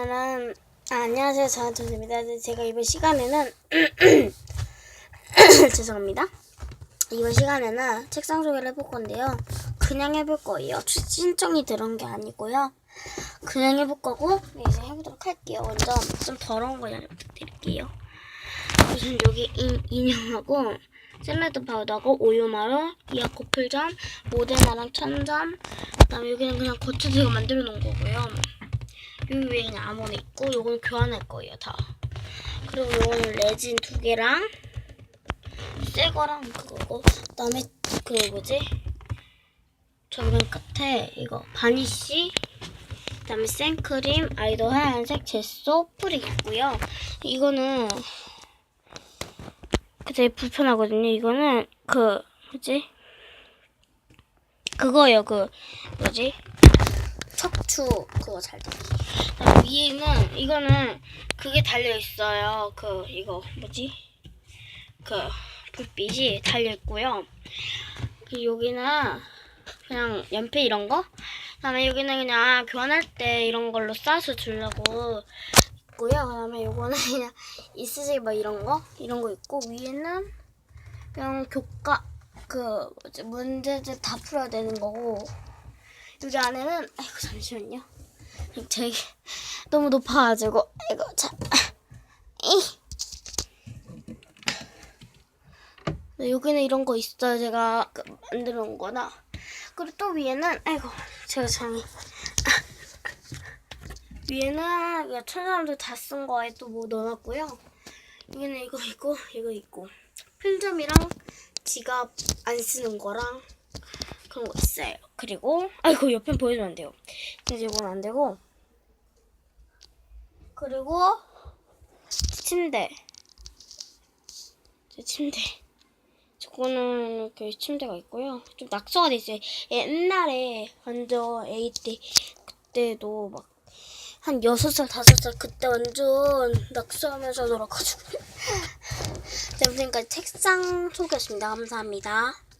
오늘은 아, 안녕하세요. 저는 전입니다. 제가 이번 시간에는 죄송합니다. 이번 시간에는 책상 소개를 해볼 건데요. 그냥 해볼 거예요. 신청이 들어온 게 아니고요. 그냥 해볼 거고 네, 이제 해보도록 할게요. 먼저 좀 더러운 거잘 부탁드릴게요. 우선 여기 인, 인형하고 샐러드 파우더하고 우유마루, 이하 코필점, 모데나랑 천점 그 다음에 여기는 그냥 제가 만들어 놓은 거고요 그냥 아무거나 있고 요건 교환할 거예요 다. 그리고 요거는 레진 두 개랑 새 거랑 그거고 그다음에 그 뭐지? 맨 끝에 이거 바니쉬 그다음에 생크림 아이돌 하얀색 젯소 풀이 있고요. 이거는 그 되게 불편하거든요. 이거는 그 뭐지? 그거예요 그 뭐지 척추 그거 잘 되기 그다음에 위에는 이거는 그게 달려 있어요. 그 이거 뭐지? 그 불빛이 달려 있고요. 그 여기는 그냥 연필 이런 거. 그다음에 여기는 그냥 교환할 때 이런 걸로 싸서 주려고 있고요. 그다음에 요거는 그냥 이스지 뭐 이런 거 이런 거 있고 위에는 그냥 교과 그 문제들 다 풀어야 되는 거고 여기 안에는 아이고 잠시만요. 되게 너무 높아가지고 참 이. 네, 여기는 이런 거 있어요. 제가 그 만들어 놓은 거나 그리고 또 위에는 아이고 제가 잠이 위에는 천사람들 다 쓴 거에 또 뭐 넣어놨고요. 여기는 이거 있고 이거 있고 필점이랑 지갑 안 쓰는 거랑 그런 거 있어요. 그리고 아이고 옆에 보여주면 안 돼요. 이제 이건 안 되고 그리고 침대 제 침대 저거는 이렇게 침대가 있고요. 좀 낙서가 돼 있어요. 옛날에 완전 A 때 그때도 막한 여섯 살 다섯 살 그때 완전 낙서하면서 놀아가지고. 네, 지금까지 책상 소개였습니다. 감사합니다.